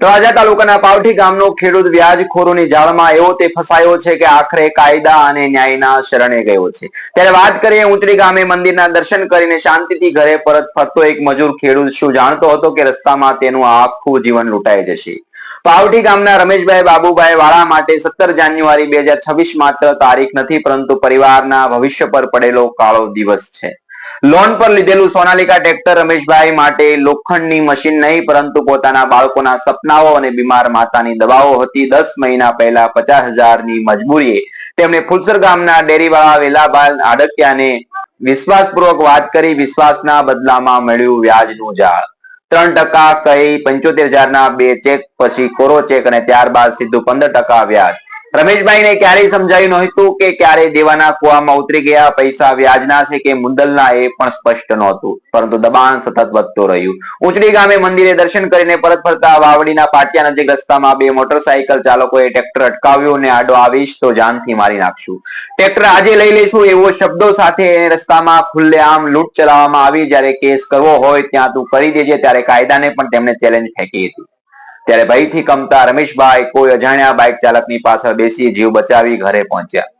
તળાજા તાલુકાના પાવઠી ગામનો ખેડૂત વ્યાજખોરોની જાળમાં એવો તે ફસાયો છે કે આખરે કાયદા અને ન્યાયના શરણે ગયો છે. ત્યારે વાત કરીએ ઉંચડી ગામે મંદિરના દર્શન કરીને શાંતિથી ઘરે પરત ફરતો એક મજૂર ખેડૂત શું જાણતો હતો કે રસ્તામાં તેનું આખું જીવન લૂંટાઈ જશે? પાવઠી ગામના રમેશભાઈ બાબુભાઈ વાળા માટે સત્તર જાન્યુઆરી બે માત્ર તારીખ નથી, પરંતુ પરિવારના ભવિષ્ય પર પડેલો કાળો દિવસ છે. લોન પર લીધેલું સોનાલિકા ટ્રેક્ટર રમેશભાઈ માટે લોખંડની મશીન નહીં, પરંતુ પોતાના બાળકોના સપનાઓ અને બીમાર માતાની દવાઓ હતી. દસ મહિના પહેલા પચાસ હજારની મજબૂરીએ તેમણે ફુલસર ગામના ડેરીવાળા વેલાભાઈ આડકિયાને વિશ્વાસપૂર્વક વાત કરી. વિશ્વાસના બદલામાં મળ્યું વ્યાજનું જાળ ત્રણ ટકા કહી પંચોતેર હજારના બે ચેક, પછી કોરો ચેક અને ત્યારબાદ સીધું પંદર ટકા વ્યાજ. રમેશભાઈને ક્યારેય સમજાયું નહોતું કે ક્યારે દેવાના કુવામાં ઉતરી ગયા, પૈસા વ્યાજના છે કે મુંદલના એ પણ સ્પષ્ટ નહોતું. પરંતુ દબાણ સતત વધતું રહ્યું. ઉંચડી ગામે મંદિરે દર્શન કરીને પરત ફરતા વાવડીના પાટિયા નજીક રસ્તામાં બે મોટરસાયકલ ચાલકોએ ટ્રેક્ટર અટકાવ્યું અને આડો આવીશ તો જાનથી મારી નાખશું. ટ્રેક્ટર આજે લઈ લઈશું એવો શબ્દો સાથે રસ્તામાં ખુલ્લેઆમ લૂંટ ચલાવવામાં આવી. જ્યારે કેસ કરવો હોય ત્યાં તું કરી દેજે. ત્યારે કાયદાને પણ તેમણે ચેલેન્જ ફેંકી હતી. ત્યારે ભયથી કમતા રમેશભાઈ કોઈ અજાણ્યા બાઇક ચાલકની પાછળ બેસી જીવ બચાવી ઘરે પહોંચ્યા.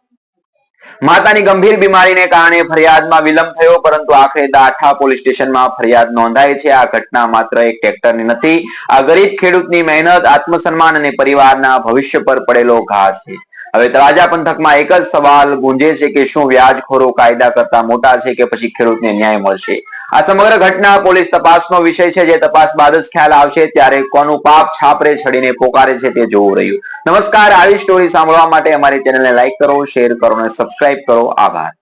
માતાની ગંભીર બીમારીને કારણે ફરિયાદમાં વિલંબ થયો, પરંતુ આખરે દાઠા પોલીસ સ્ટેશનમાં ફરિયાદ નોંધાઈ છે. આ ઘટના માત્ર એક ટ્રેક્ટરની નથી. આ ગરીબ ખેડૂતની મહેનત, આત્મસન્માન અને પરિવારના ભવિષ્ય પર પડેલો ઘા છે. હવે તળાજા પંથકમાં એક જ સવાલ ગુંજે છે કે શું વ્યાજખોરો કાયદા કરતા મોટા છે કે પછી ખેડૂતને ન્યાય મળશે? આ સમગ્ર ઘટના પોલીસ તપાસનો વિષય છે. જે તપાસ બાદ જ ખ્યાલ આવશે ત્યારે કોનું પાપ છાપરે છડીને પોકારે છે તે જોવું રહ્યું. નમસ્કાર. આવી સ્ટોરી સાંભળવા માટે અમારી ચેનલને લાઈક કરો શેર કરો અને સબસ્ક્રાઇબ કરો. આભાર.